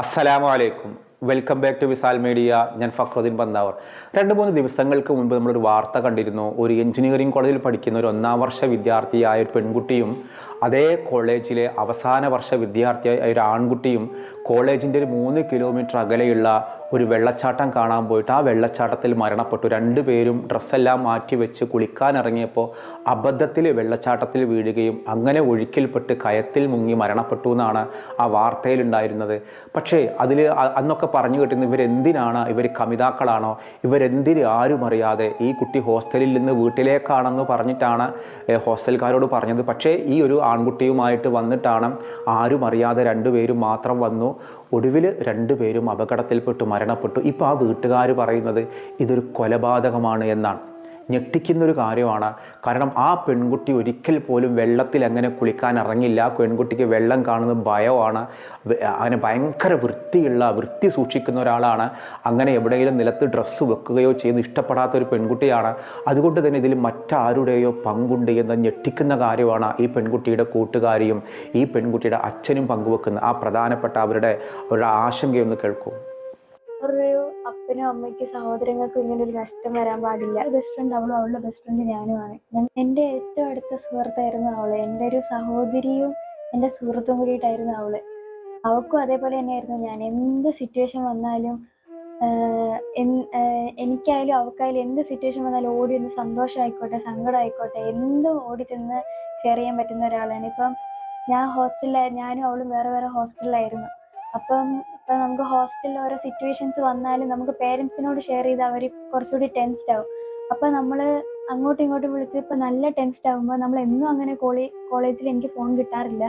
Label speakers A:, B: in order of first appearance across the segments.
A: അസ്സലാമു അലൈക്കും welcome back to Visal media. ഞാൻ ഫക്രുദ്ദീൻ പന്താവർ. രണ്ട് മൂന്ന് ദിവസങ്ങൾക്ക് മുൻപ് നമ്മളൊരു വാർത്ത കണ്ടിരുന്നു. ഒരു എഞ്ചിനീയറിംഗ് കോളേജിൽ പഠിക്കുന്ന ഒരു ഒന്നാം വർഷ വിദ്യാർത്ഥിയായ ഒരു പെൺകുട്ടിയും അതേ കോളേജിലെ അവസാന വർഷ വിദ്യാർത്ഥിയായ ഒരു ആൺകുട്ടിയും കോളേജിന്റെ ഒരു മൂന്ന് കിലോമീറ്റർ അകലെയുള്ള ഒരു വെള്ളച്ചാട്ടം കാണാൻ പോയിട്ട് ആ വെള്ളച്ചാട്ടത്തിൽ മരണപ്പെട്ടു. രണ്ടുപേരും ഡ്രസ്സെല്ലാം മാറ്റി വെച്ച് കുളിക്കാനിറങ്ങിയപ്പോൾ അബദ്ധത്തിൽ വെള്ളച്ചാട്ടത്തിൽ വീഴുകയും അങ്ങനെ ഒഴുക്കിൽപ്പെട്ട് കയത്തിൽ മുങ്ങി മരണപ്പെട്ടു എന്നാണ് ആ വാർത്തയിലുണ്ടായിരുന്നത് പക്ഷേ അതിൽ അന്നൊക്കെ പറഞ്ഞു കിട്ടുന്ന ഇവരെന്തിനാണ്? ഇവർ കമിതാക്കളാണോ? ഇവരെന്തിന് ആരും അറിയാതെ ഈ കുട്ടി ഹോസ്റ്റലിൽ നിന്ന് വീട്ടിലേക്കാണെന്ന് പറഞ്ഞിട്ടാണ് ഹോസ്റ്റൽക്കാരോട് പറഞ്ഞത്. പക്ഷേ ഈ ഒരു ആൺകുട്ടിയുമായിട്ട് വന്നിട്ടാണ് ആരും അറിയാതെ രണ്ടുപേരും മാത്രം വന്നു. ഒടുവിൽ രണ്ടുപേരും അപകടത്തിൽപ്പെട്ട് മരണപ്പെട്ടു. ഇപ്പോൾ ആ വീട്ടുകാർ പറയുന്നത് ഇതൊരു കൊലപാതകമാണ് എന്നാണ്. ഞെട്ടിക്കുന്നൊരു കാര്യമാണ്. കാരണം ആ പെൺകുട്ടി ഒരിക്കൽ പോലും വെള്ളത്തിൽ അങ്ങനെ കുളിക്കാൻ ഇറങ്ങില്ല. പെൺകുട്ടിക്ക് വെള്ളം കാണുന്നത് ഭയമാണ്. അങ്ങനെ ഭയങ്കര വൃത്തിയുള്ള വൃത്തി സൂക്ഷിക്കുന്ന ഒരാളാണ്. അങ്ങനെ എവിടെയെങ്കിലും നിലത്ത് ഡ്രസ്സ് വെക്കുകയോ ചെയ്യുന്ന ഇഷ്ടപ്പെടാത്ത ഒരു പെൺകുട്ടിയാണ്. അതുകൊണ്ട് തന്നെ ഇതിൽ മറ്റാരുടെയോ പങ്കുണ്ട് എന്ന് ഞെട്ടിക്കുന്ന കാര്യമാണ് ഈ പെൺകുട്ടിയുടെ കൂട്ടുകാരിയും ഈ പെൺകുട്ടിയുടെ അച്ഛനും പങ്കുവെക്കുന്ന ആ പ്രധാനപ്പെട്ട അവരുടെ അവരുടെ ആശങ്കയൊന്ന് കേൾക്കൂ.
B: അപ്പനും അമ്മയ്ക്കും സഹോദരങ്ങൾക്കും ഇങ്ങനെ ഒരു നഷ്ടം വരാൻ പാടില്ല. ബെസ്റ്റ് ഫ്രണ്ട് അവളും അവളുടെ ബെസ്റ്റ് ഫ്രണ്ട് ഞാനുമാണ്. എന്റെ ഏറ്റവും അടുത്ത സുഹൃത്തായിരുന്നു അവൾ. എന്റെ ഒരു സഹോദരിയും എന്റെ സുഹൃത്തും കൂടിയിട്ടായിരുന്നു അവൾ. അവൾക്കും അതേപോലെ തന്നെയായിരുന്നു ഞാൻ. എന്ത് സിറ്റുവേഷൻ വന്നാലും എനിക്കായാലും അവൾക്കായാലും എന്ത് സിറ്റുവേഷൻ വന്നാലും ഓടി ഒന്ന് സന്തോഷമായിക്കോട്ടെ സങ്കടം ആയിക്കോട്ടെ എന്തും ഓടി ഷെയർ ചെയ്യാൻ പറ്റുന്ന ഒരാളാണ്. ഇപ്പം ഞാൻ ഹോസ്റ്റലിലായി ഞാനും അവളും വേറെ വേറെ ഹോസ്റ്റലിലായിരുന്നു അപ്പം ഇപ്പം നമുക്ക് ഹോസ്റ്റലിൽ ഓരോ സിറ്റുവേഷൻസ് വന്നാലും നമുക്ക് പേരൻസിനോട് ഷെയർ ചെയ്ത് അവർ കുറച്ചുകൂടി ടെൻസ്ഡ് ആവും. അപ്പം നമ്മൾ അങ്ങോട്ടും ഇങ്ങോട്ടും വിളിച്ച് ഇപ്പം നല്ല ടെൻസ്ഡ് ആകുമ്പോൾ നമ്മൾ എന്നും അങ്ങനെ കോളേ കോളേജിൽ എനിക്ക് ഫോൺ കിട്ടാറില്ല.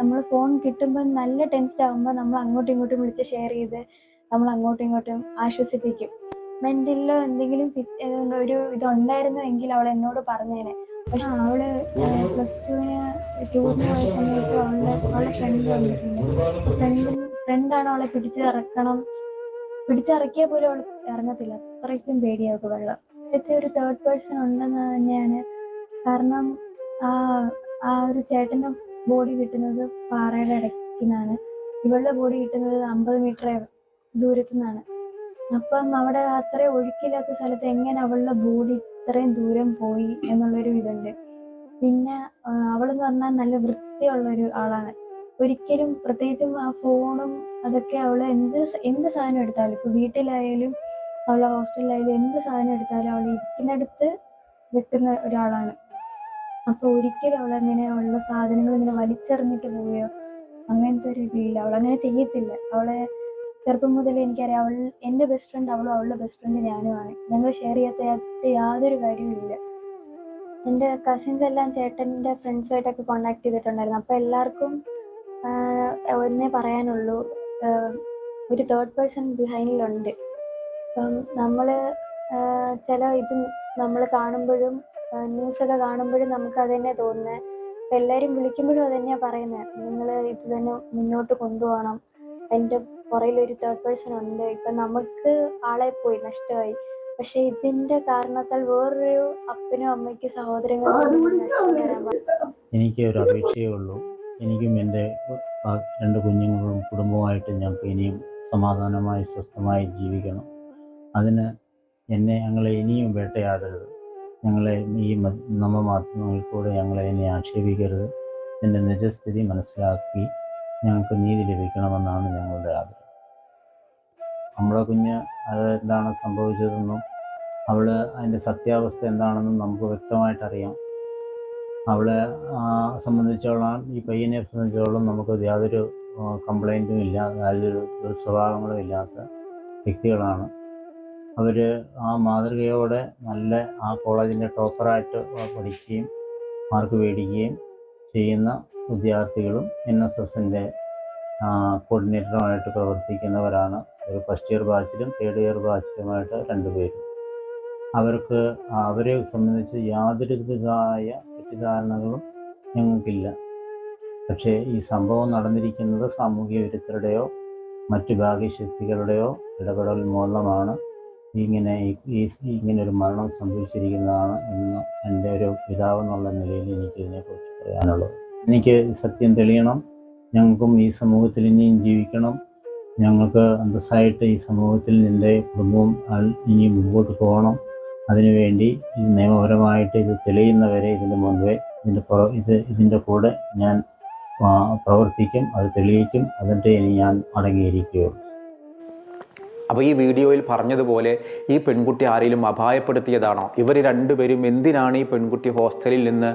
B: നമ്മൾ ഫോൺ കിട്ടുമ്പോൾ നല്ല ടെൻസ്ഡ് ആകുമ്പോൾ നമ്മൾ അങ്ങോട്ടും ഇങ്ങോട്ടും വിളിച്ച് ഷെയർ ചെയ്ത് നമ്മൾ അങ്ങോട്ടും ഇങ്ങോട്ടും ആശ്വസിപ്പിക്കും. മെന്റലിലോ എന്തെങ്കിലും ഒരു ഇതുണ്ടായിരുന്നു എങ്കിൽ അവൾ എന്നോട് പറഞ്ഞേനെ. പക്ഷെ അവൾ പ്ലസ് ടുവിന് ടൂറിന് പോയ സമയത്ത് അവളുടെ അവളുടെ ഫ്രണ്ട് വന്നിട്ടുണ്ട് ഫ്രണ്ട് ഫ്രണ്ടാണ് അവളെ പിടിച്ചിറക്കണം. പിടിച്ചിറക്കിയാൽ പോലും അവൾ ഇറങ്ങത്തില്ല. അത്രയ്ക്കും പേടിയാവും വെള്ളം. ഇപ്പോഴത്തെ ഒരു തേർഡ് പേഴ്സൺ ഉണ്ടെന്ന് തന്നെയാണ്. കാരണം ആ ആ ഒരു ചേട്ടന്റെ ബോഡി കിട്ടുന്നത് പാറയുടെ ഇടയ്ക്ക് നിന്നാണ് ഇവളുടെ ബോഡി കിട്ടുന്നത് അമ്പത് മീറ്റർ ദൂരത്തു നിന്നാണ് അപ്പം അവിടെ അത്രയും ഒഴുക്കില്ലാത്ത സ്ഥലത്ത് എങ്ങനെ അവളുടെ ബോഡി ഇത്രയും ദൂരം പോയി എന്നുള്ളൊരു ഇതുണ്ട്. പിന്നെ അവൾ അവളെന്ന് പറഞ്ഞാൽ നല്ല വൃത്തിയുള്ള ഒരു ആളാണ്. ഒരിക്കലും പ്രത്യേകിച്ചും ആ ഫോണും അതൊക്കെ അവൾ എന്ത് എന്ത് സാധനം എടുത്താലും ഇപ്പൊ വീട്ടിലായാലും അവളെ ഹോസ്റ്റലിലായാലും എന്ത് സാധനം എടുത്താലും അവൾ ഇരിക്കുന്നിടത്ത് വെക്കുന്ന ഒരാളാണ്. അപ്പൊ ഒരിക്കലും അവൾ അങ്ങനെ അവളുടെ സാധനങ്ങൾ ഇങ്ങനെ വലിച്ചെറിഞ്ഞിട്ട് പോവുകയോ അങ്ങനത്തെ ഒരു ഇതില്ല അങ്ങനെ ചെയ്യത്തില്ല. അവളെ ചെറുപ്പം മുതൽ എനിക്കറിയാം അവൾ എന്റെ ബെസ്റ്റ് ഫ്രണ്ട് അവളും അവളുടെ ബെസ്റ്റ് ഫ്രണ്ട് ഞാനുമാണ്. ഞങ്ങൾ ഷെയർ ചെയ്യാത്ത യാതൊരു കാര്യവുമില്ല എന്റെ കസിൻസ് എല്ലാം ചേട്ടന്റെ ഫ്രണ്ട്സുമായിട്ടൊക്കെ കോണ്ടാക്ട് ചെയ്തിട്ടുണ്ടായിരുന്നു. അപ്പോൾ എല്ലാവർക്കും ഒന്നേ പറയാനുള്ളൂ. ഒരു തേർഡ് പേഴ്സൺ ബിഹൈൻഡിലുണ്ട് അപ്പം നമ്മൾ ചില ഇത് നമ്മൾ കാണുമ്പോഴും ന്യൂസൊക്കെ കാണുമ്പോഴും നമുക്ക് അത് തന്നെ തോന്നുന്നത് അപ്പം എല്ലാവരും വിളിക്കുമ്പോഴും അത് തന്നെയാണ് പറയുന്നത് നിങ്ങൾ ഇത് തന്നെ മുന്നോട്ട് കൊണ്ടുപോകണം. എന്റെ പുറകിൽ ഒരു തേർഡ് പേഴ്സൺ ഉണ്ട്. ഇപ്പം നമുക്ക് ആളെ പോയി നഷ്ടമായി. പക്ഷെ ഇതിന്റെ കാരണത്താൽ വേറൊരു അപ്പനും അമ്മയ്ക്കും സഹോദരങ്ങൾക്കും നഷ്ടം
C: എനിക്ക് ഒരു അപേക്ഷയേ ഉള്ളൂ. എനിക്കും എന്റെ രണ്ട് കുഞ്ഞുങ്ങളും കുടുംബമായിട്ട് ഞങ്ങൾക്ക് ഇനിയും സമാധാനമായി സ്വസ്ഥമായി ജീവിക്കണം. അതിന് എന്നെ ഞങ്ങളെ ഇനിയും വേട്ടയാടരുത്. ഞങ്ങളെ ഈ നമ്മ നവമാധ്യമങ്ങളിൽ കൂടെ ഞങ്ങളെ ഇനി ആക്ഷേപിക്കരുത്. എന്റെ നിജസ്ഥിതി മനസ്സിലാക്കി ഞങ്ങൾക്ക് നീതി ലഭിക്കണമെന്നാണ് ഞങ്ങളുടെ നമ്മളെ കുഞ്ഞ് അത് എന്താണ് സംഭവിച്ചതെന്നും അവൾ അതിന്റെ സത്യാവസ്ഥ എന്താണെന്നും നമുക്ക് വ്യക്തമായിട്ടറിയാം. അവളെ സംബന്ധിച്ചോളം ഈ പയ്യനെ സംബന്ധിച്ചോളം നമുക്ക് യാതൊരു കംപ്ലൈന്റും ഇല്ല യാതൊരു ദുസ്വഭാവങ്ങളും ഇല്ലാത്ത വ്യക്തികളാണ്. അവർ ആ മാതൃകയോടെ നല്ല ആ കോളേജിന്റെ ടോപ്പറായിട്ട് പഠിക്കുകയും മാർക്ക് മേടിക്കുകയും ചെയ്യുന്ന വിദ്യാർത്ഥികളും എൻ എസ് എസിന്റെ കോർഡിനേറ്ററുമായിട്ട് പ്രവർത്തിക്കുന്നവരാണ് ഒരു ഫസ്റ്റ് ഇയർ ബാച്ചിലും തേർഡ് ഇയർ ബാച്ചിലുമായിട്ട് രണ്ടുപേരും അവർക്ക് അവരെ സംബന്ധിച്ച് യാതൊരു വിധമായ തെറ്റിദ്ധാരണകളും ഞങ്ങൾക്കില്ല. പക്ഷേ ഈ സംഭവം നടന്നിരിക്കുന്നത് സാമൂഹിക വിരുദ്ധരുടെയോ മറ്റു ഭാഗ്യശക്തികളുടെയോ ഇടപെടൽ മൂലമാണ് ഇങ്ങനെ ഈ- ഇങ്ങനെ ഒരു മരണം സംഭവിച്ചിരിക്കുന്നതാണ് എന്ന് എന്റെ ഒരു പിതാവ് എന്നുള്ള നിലയിൽ എനിക്ക് ഇതിനെക്കുറിച്ച് പറയാനുള്ളത്. എനിക്ക് സത്യം തെളിയണം. ഞങ്ങൾക്കും ഈ സമൂഹത്തിൽ ഇനിയും ജീവിക്കണം. ഞങ്ങൾക്ക് അന്തസ്സായിട്ട് ഈ സമൂഹത്തിൽ നിന്റെ കുടുംബവും ഇനി മുമ്പോട്ട് പോകണം. അതിനുവേണ്ടി നിയമപരമായിട്ട് ഇത് തെളിയുന്നവരെ ഇതിന് മുൻപേ ഇതിന്റെ പുറ ഇത് ഇതിന്റെ കൂടെ ഞാൻ പ്രവർത്തിക്കും അത് തെളിയിക്കും. അതിന്റെ ഇനി ഞാൻ അടങ്ങിയിരിക്കുകയുള്ളൂ.
A: അപ്പോൾ ഈ വീഡിയോയിൽ പറഞ്ഞതുപോലെ ഈ പെൺകുട്ടി ആരെങ്കിലും അപായപ്പെടുത്തിയതാണോ? ഇവർ രണ്ടുപേരും എന്തിനാണ് ഈ പെൺകുട്ടി ഹോസ്റ്റലിൽ നിന്ന്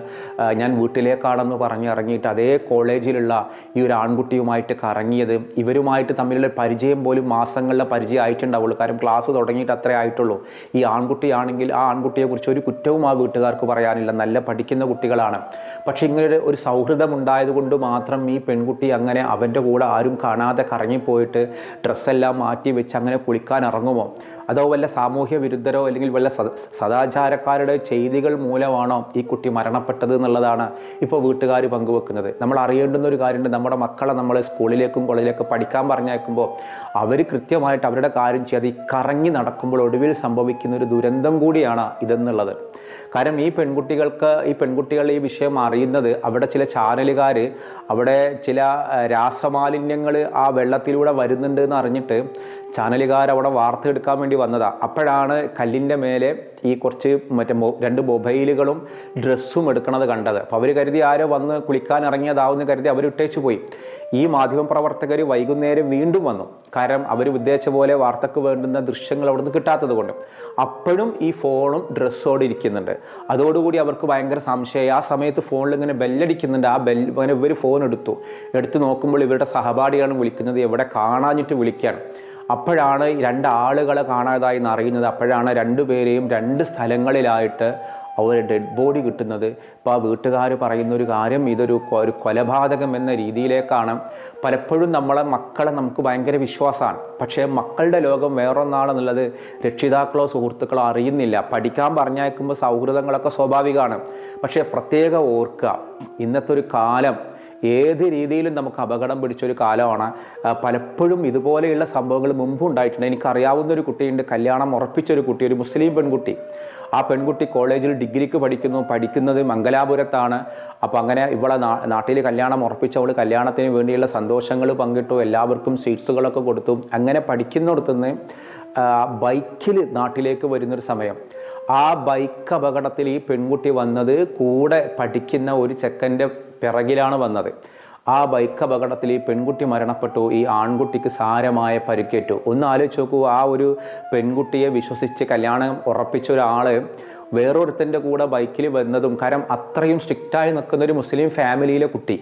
A: ഞാൻ വീട്ടിലേക്കാണെന്ന് പറഞ്ഞ് ഇറങ്ങിയിട്ട് അതേ കോളേജിലുള്ള ഈ ഒരു ആൺകുട്ടിയുമായിട്ട് കറങ്ങിയത്? ഇവരുമായിട്ട് തമ്മിലുള്ള പരിചയം പോലും മാസങ്ങളിലെ പരിചയം ആയിട്ടുണ്ടാവുള്ളൂ. കാരണം ക്ലാസ് തുടങ്ങിയിട്ട് അത്രേ ആയിട്ടുള്ളൂ. ഈ ആൺകുട്ടിയാണെങ്കിൽ ആ ആൺകുട്ടിയെക്കുറിച്ച് ഒരു കുറ്റവും ആ വീട്ടുകാർക്ക് പറയാനില്ല. നല്ല പഠിക്കുന്ന കുട്ടികളാണ്. പക്ഷേ ഇങ്ങനെ ഒരു- സൗഹൃദം ഉണ്ടായതുകൊണ്ട് മാത്രം ഈ പെൺകുട്ടി അങ്ങനെ അവന്റെ കൂടെ ആരും കാണാതെ കറങ്ങിപ്പോയിട്ട് ഡ്രസ്സെല്ലാം മാറ്റി വെച്ച് അങ്ങനെ കുളിക്കാൻ ഇറങ്ങുമോ അതോ വല്ല സാമൂഹ്യ വിരുദ്ധരോ അല്ലെങ്കിൽ വല്ല സദ സദാചാരക്കാരുടെ ചെയ്തികൾ മൂലമാണോ ഈ കുട്ടി മരണപ്പെട്ടത് എന്നുള്ളതാണ് ഇപ്പോൾ വീട്ടുകാർ പങ്കുവെക്കുന്നത്. നമ്മൾ അറിയേണ്ടുന്ന ഒരു കാര്യമുണ്ട്. നമ്മുടെ മക്കളെ നമ്മൾ സ്കൂളിലേക്കും കോളേജിലേക്കും പഠിക്കാൻ പറഞ്ഞയക്കുമ്പോൾ അവർ കൃത്യമായിട്ട് അവരുടെ കാര്യം ചെയ്യാതെ ഈ കറങ്ങി നടക്കുമ്പോൾ ഒടുവിൽ സംഭവിക്കുന്ന ഒരു ദുരന്തം കൂടിയാണ് ഇതെന്നുള്ളത്. കാരണം ഈ പെൺകുട്ടികൾക്ക് ഈ പെൺകുട്ടികൾ ഈ വിഷയം അറിയുന്നത് അവിടെ ചില ചാനലുകാർ അവിടെ ചില രാസമാലിന്യങ്ങൾ ആ വെള്ളത്തിലൂടെ വരുന്നുണ്ട് എന്ന് അറിഞ്ഞിട്ട് ചാനലുകാർ അവിടെ വാർത്ത എടുക്കാൻ വേണ്ടി വന്നതാ. അപ്പോഴാണ് കല്ലിന്റെ മേലെ ഈ കുറച്ച് മറ്റേ രണ്ട് മൊബൈലുകളും ഡ്രസ്സും എടുക്കണത് കണ്ടത്. അപ്പോൾ അവർ കരുതി ആരോ വന്ന് കുളിക്കാൻ ഇറങ്ങിയതാവുമെന്ന് കരുതി അവർ ഇട്ടേച്ചു പോയി. ഈ മാധ്യമ മാധ്യമപ്രവർത്തകർ വൈകുന്നേരം വീണ്ടും വന്നു. കാരണം അവർ ഉദ്ദേശിച്ച പോലെ വാർത്തക്ക് വേണ്ടുന്ന ദൃശ്യങ്ങൾ അവിടുന്ന് കിട്ടാത്തത് കൊണ്ട്. അപ്പോഴും ഈ ഫോണും ഡ്രസ്സോടെ ഇരിക്കുന്നുണ്ട്. അതോടുകൂടി അവർക്ക് ഭയങ്കര സംശയം. ആ സമയത്ത് ഫോണിൽ ഇങ്ങനെ ബെല്ലടിക്കുന്നുണ്ട്. ആ ബെൽ അങ്ങനെ ഇവർ ഫോൺ എടുത്തു. എടുത്ത് നോക്കുമ്പോൾ ഇവരുടെ സഹപാഠിയാണ് വിളിക്കുന്നത്. എവിടെ കാണാഞ്ഞിട്ട് വിളിക്കുകയാണ് അപ്പോഴാണ് രണ്ടാളുകളെ കാണാതായി എന്ന് അറിയുന്നത്. അപ്പോഴാണ് രണ്ടുപേരെയും രണ്ട് സ്ഥലങ്ങളിലായിട്ട് അവർ ഡെഡ് ബോഡി കിട്ടുന്നത്. ഇപ്പോൾ ആ വീട്ടുകാർ പറയുന്ന ഒരു കാര്യം ഇതൊരു ഒരു കൊലപാതകം എന്ന രീതിയിലേക്കാണ്. പലപ്പോഴും നമ്മളെ മക്കളെ നമുക്ക് ഭയങ്കര വിശ്വാസമാണ് പക്ഷേ മക്കളുടെ ലോകം വേറൊന്നാണെന്നുള്ളത് രക്ഷിതാക്കളോ സുഹൃത്തുക്കളോ അറിയുന്നില്ല. പഠിക്കാൻ പറഞ്ഞയക്കുമ്പോൾ സൗഹൃദങ്ങളൊക്കെ സ്വാഭാവികമാണ്. പക്ഷേ പ്രത്യേകം ഓർക്കുക ഇന്നത്തെ ഒരു കാലം ഏത് രീതിയിലും നമുക്ക് അപകടം പിടിച്ചൊരു കാലമാണ്. പലപ്പോഴും ഇതുപോലെയുള്ള സംഭവങ്ങൾ മുമ്പ് ഉണ്ടായിട്ടുണ്ട് എനിക്കറിയാവുന്ന ഒരു കുട്ടിയുണ്ട്. കല്യാണം ഉറപ്പിച്ചൊരു കുട്ടി ഒരു മുസ്ലിം പെൺകുട്ടി. ആ പെൺകുട്ടി കോളേജിൽ ഡിഗ്രിക്ക് പഠിക്കുന്നു പഠിക്കുന്നത് മംഗലാപുരത്താണ്. അപ്പോൾ അങ്ങനെ ഇവളെ നാട്ടിൽ കല്യാണം ഉറപ്പിച്ചവൾ കല്യാണത്തിന് വേണ്ടിയുള്ള സന്തോഷങ്ങൾ പങ്കിട്ടു എല്ലാവർക്കും സ്വീറ്റ്സുകളൊക്കെ കൊടുത്തു. അങ്ങനെ പഠിക്കുന്നിടത്തുനിന്ന് ബൈക്കിൽ നാട്ടിലേക്ക് വരുന്നൊരു സമയം. ആ ബൈക്ക് അപകടത്തിൽ ഈ പെൺകുട്ടി വന്നത് കൂടെ പഠിക്കുന്ന ഒരു ചെക്കന്റെ പിറകിലാണ് വന്നത്. ആ ബൈക്ക് അപകടത്തിൽ ഈ പെൺകുട്ടി മരണപ്പെട്ടു. ഈ ആൺകുട്ടിക്ക് സാരമായ പരിക്കേറ്റു. ഒന്ന് ആലോചിച്ച് നോക്കൂ ആ ഒരു പെൺകുട്ടിയെ വിശ്വസിച്ച് കല്യാണം ഉറപ്പിച്ച ഒരാൾ വേറൊരുത്തന്റെ കൂടെ ബൈക്കിൽ വന്നതും കാരണം അത്രയും സ്ട്രിക്റ്റായി നിൽക്കുന്ന ഒരു മുസ്ലിം ഫാമിലിയിലെ കുട്ടി.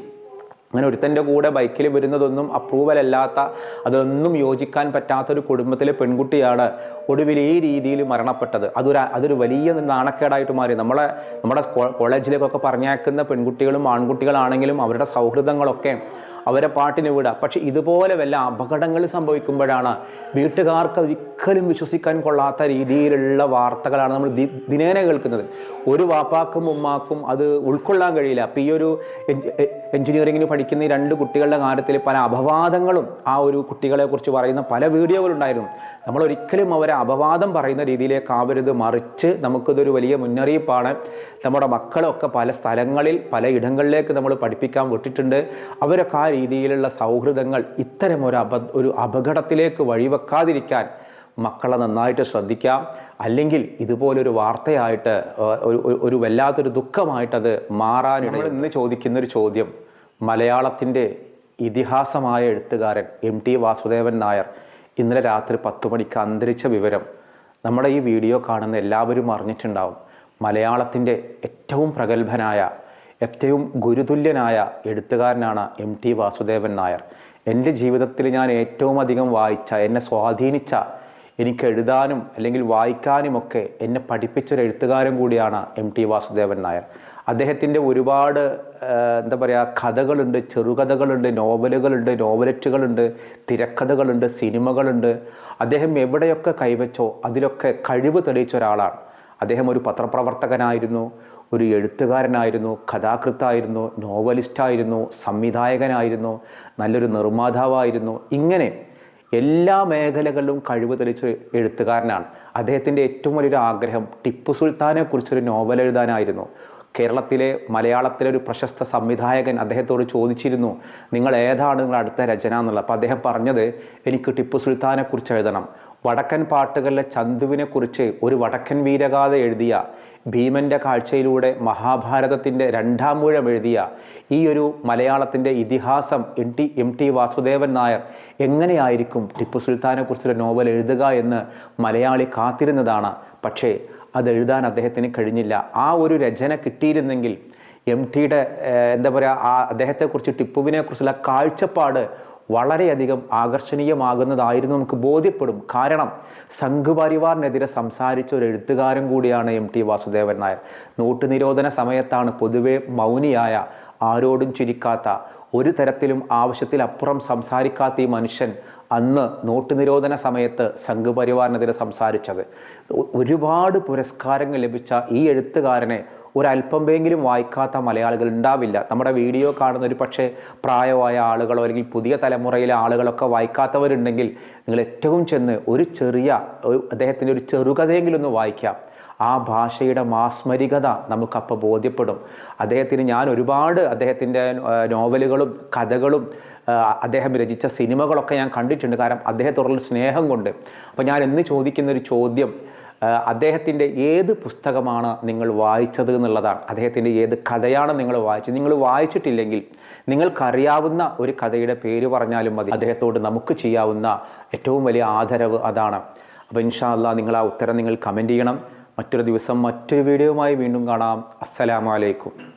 A: അങ്ങനെ ഒരുത്തന്റെ കൂടെ ബൈക്കിൽ വരുന്നതൊന്നും അപ്രൂവൽ അല്ലാത്ത അതൊന്നും യോജിക്കാൻ പറ്റാത്തൊരു കുടുംബത്തിലെ പെൺകുട്ടിയാണ് ഒടുവിൽ ഈ രീതിയിൽ മരണപ്പെട്ടത്. അതൊരു അതൊരു വലിയ നാണക്കേടായിട്ട് മാറി. നമ്മളെ നമ്മുടെ കോളേജിലേക്കൊക്കെ പറഞ്ഞേക്കുന്ന പെൺകുട്ടികളും ആൺകുട്ടികളാണെങ്കിലും അവരുടെ സൗഹൃദങ്ങളൊക്കെ അവരെ പാട്ടിന് വിടുക. പക്ഷെ ഇതുപോലെ വല്ല അപകടങ്ങൾ സംഭവിക്കുമ്പോഴാണ് വീട്ടുകാർക്ക് ഒരിക്കലും വിശ്വസിക്കാൻ കൊള്ളാത്ത രീതിയിലുള്ള വാർത്തകളാണ് നമ്മൾ ദിനേന കേൾക്കുന്നത്. ഒരു വാപ്പാക്കും ഉമ്മാക്കും അത് ഉൾക്കൊള്ളാൻ കഴിയില്ല. അപ്പം ഈ ഒരു എഞ്ചിനീയറിങ്ങിന് പഠിക്കുന്ന ഈ രണ്ട് കുട്ടികളുടെ കാര്യത്തിൽ പല അപവാദങ്ങളും ആ ഒരു കുട്ടികളെക്കുറിച്ച് പറയുന്ന പല വീഡിയോകളുണ്ടായിരുന്നു. നമ്മൾ ഒരിക്കലും അവരെ അപവാദം പറയുന്ന രീതിയിലേക്ക് ആവരുത്. മറിച്ച് നമുക്കിതൊരു വലിയ മുന്നറിയിപ്പാണ്. നമ്മുടെ മക്കളൊക്കെ പല സ്ഥലങ്ങളിൽ പല ഇടങ്ങളിലേക്ക് നമ്മൾ പഠിപ്പിക്കാൻ വിട്ടിട്ടുണ്ട്. അവരൊക്കെ ആ രീതിയിലുള്ള സൗഹൃദങ്ങൾ ഇത്തരം ഒരു അപ ഒരു അപകടത്തിലേക്ക് വഴിവെക്കാതിരിക്കാൻ മക്കളെ നന്നായിട്ട് ശ്രദ്ധിക്കാം. അല്ലെങ്കിൽ ഇതുപോലൊരു വാർത്തയായിട്ട് ഒരു- ഒരു വല്ലാത്തൊരു ദുഃഖമായിട്ടത് മാറാനിടയിൽ ഇന്ന് ചോദിക്കുന്നൊരു ചോദ്യം മലയാളത്തിന്റെ ഇതിഹാസമായ എഴുത്തുകാരൻ എം ടി വാസുദേവൻ നായർ ഇന്നലെ രാത്രി പത്ത് മണിക്ക് അന്തരിച്ച വിവരം നമ്മുടെ ഈ വീഡിയോ കാണുന്ന എല്ലാവരും അറിഞ്ഞിട്ടുണ്ടാവും. മലയാളത്തിന്റെ ഏറ്റവും പ്രഗത്ഭനായ ഏറ്റവും ഗുരുതുല്യനായ എഴുത്തുകാരനാണ് എം ടി വാസുദേവൻ നായർ. എന്റെ ജീവിതത്തിൽ ഞാൻ ഏറ്റവും അധികം വായിച്ച എന്നെ സ്വാധീനിച്ച എനിക്ക് എഴുതാനും അല്ലെങ്കിൽ വായിക്കാനുമൊക്കെ എന്നെ പഠിപ്പിച്ചൊരു എഴുത്തുകാരൻ കൂടിയാണ് എം ടി വാസുദേവൻ നായർ. അദ്ദേഹത്തിന്റെ ഒരുപാട് എന്താ പറയുക കഥകളുണ്ട് ചെറുകഥകളുണ്ട് നോവലുകളുണ്ട് നോവലറ്റുകളുണ്ട് തിരക്കഥകളുണ്ട് സിനിമകളുണ്ട്. അദ്ദേഹം എവിടെയൊക്കെ കൈവച്ചോ അതിലൊക്കെ കഴിവ് തെളിയിച്ച ഒരാളാണ്. അദ്ദേഹം ഒരു പത്രപ്രവർത്തകനായിരുന്നു ഒരു എഴുത്തുകാരനായിരുന്നു കഥാകൃത്തായിരുന്നു നോവലിസ്റ്റായിരുന്നു സംവിധായകനായിരുന്നു നല്ലൊരു നിർമ്മാതാവായിരുന്നു. ഇങ്ങനെ എല്ലാ മേഖലകളിലും കഴിവ് തെളിച്ച എഴുത്തുകാരനാണ്. അദ്ദേഹത്തിന്റെ ഏറ്റവും വലിയൊരു ആഗ്രഹം ടിപ്പു സുൽത്താനെ കുറിച്ചൊരു നോവൽ എഴുതാനായിരുന്നു കേരളത്തിലെ മലയാളത്തിലെ ഒരു പ്രശസ്ത സംവിധായകൻ അദ്ദേഹത്തോട് ചോദിച്ചിരുന്നു നിങ്ങൾ ഏതാണ് നിങ്ങളുടെ അടുത്ത രചന എന്നുള്ളത്? അപ്പോൾ അദ്ദേഹം പറഞ്ഞത് എനിക്ക് ടിപ്പു സുൽത്താനെക്കുറിച്ച് എഴുതണം. വടക്കൻ പാട്ടുകളിലെ ചന്തുവിനെക്കുറിച്ച് ഒരു വടക്കൻ വീരഗാഥ എഴുതിയ ഭീമന്റെ കാഴ്ചയിലൂടെ മഹാഭാരതത്തിന്റെ രണ്ടാം മൂഴം എഴുതിയ ഈ ഒരു മലയാളത്തിന്റെ ഇതിഹാസം M T M T Vasudevan Nair എങ്ങനെയായിരിക്കും ടിപ്പു സുൽത്താനെക്കുറിച്ചൊരു നോവൽ എഴുതുക എന്ന് മലയാളി കാത്തിരുന്നതാണ്. പക്ഷേ അത് എഴുതാൻ അദ്ദേഹത്തിന് കഴിഞ്ഞില്ല. ആ ഒരു രചന കിട്ടിയിരുന്നെങ്കിൽ എം ടിയുടെ എന്താ പറയുക ആ അദ്ദേഹത്തെക്കുറിച്ച് ടിപ്പുവിനെ കുറിച്ചുള്ള കാഴ്ചപ്പാട് വളരെയധികം ആകർഷണീയമാകുന്നതായിരുന്നു നമുക്ക് ബോധ്യപ്പെടും. കാരണം സംഘപരിവാറിനെതിരെ സംസാരിച്ച ഒരു എഴുത്തുകാരൻ കൂടിയാണ് M T Vasudevan Nair. Note നിരോധന സമയത്താണ് പൊതുവെ മൗനിയായ ആരോടും ചിരിക്കാത്ത ഒരു തരത്തിലും ആവശ്യത്തിലപ്പുറം സംസാരിക്കാത്ത ഈ മനുഷ്യൻ അന്ന് നോട്ട് നിരോധന സമയത്ത് സംഘപരിവാറിനെതിരെ സംസാരിച്ചത്. ഒരുപാട് പുരസ്കാരങ്ങൾ ലഭിച്ച ഈ എഴുത്തുകാരനെ ഒരല്പമെങ്കിലും വായിക്കാത്ത മലയാളികൾ ഉണ്ടാവില്ല. നമ്മുടെ വീഡിയോ കാണുന്ന ഒരു പക്ഷേ പ്രായമായ ആളുകളോ അല്ലെങ്കിൽ പുതിയ തലമുറയിലെ ആളുകളൊക്കെ വായിക്കാത്തവരുണ്ടെങ്കിൽ നിങ്ങൾ ഏറ്റവും ചെന്ന് ഒരു ചെറിയ അദ്ദേഹത്തിന്റെ ഒരു ചെറുകഥയെങ്കിലും ഒന്ന് വായിക്കാം. ആ ഭാഷയുടെ മാസ്മരികത നമുക്കപ്പോൾ ബോധ്യപ്പെടും. അദ്ദേഹത്തിന് ഞാൻ ഒരുപാട് അദ്ദേഹത്തിന്റെ നോവലുകളും കഥകളും അദ്ദേഹം രചിച്ച സിനിമകളൊക്കെ ഞാൻ കണ്ടിട്ടുണ്ട്. കാരണം അദ്ദേഹത്തോടുള്ള സ്നേഹം കൊണ്ട്. അപ്പോൾ ഞാൻ എന്ന് ചോദിക്കുന്ന ഒരു ചോദ്യം അദ്ദേഹത്തിന്റെ ഏത് പുസ്തകമാണ് നിങ്ങൾ വായിച്ചത് എന്നുള്ളതാണ്. അദ്ദേഹത്തിന്റെ ഏത് കഥയാണ് നിങ്ങൾ വായിച്ചത്? നിങ്ങൾ വായിച്ചിട്ടില്ലെങ്കിൽ നിങ്ങൾക്കറിയാവുന്ന ഒരു കഥയുടെ പേര് പറഞ്ഞാലും മതി. അദ്ദേഹത്തോട് നമുക്ക് ചെയ്യാവുന്ന ഏറ്റവും വലിയ ആദരവ് അതാണ്. അപ്പോൾ ഇൻഷാല്ല നിങ്ങൾ ആ ഉത്തരം നിങ്ങൾ കമന്റ് ചെയ്യണം. മറ്റൊരു ദിവസം മറ്റൊരു വീഡിയോയുമായി വീണ്ടും കാണാം. അസ്സലാമലൈക്കും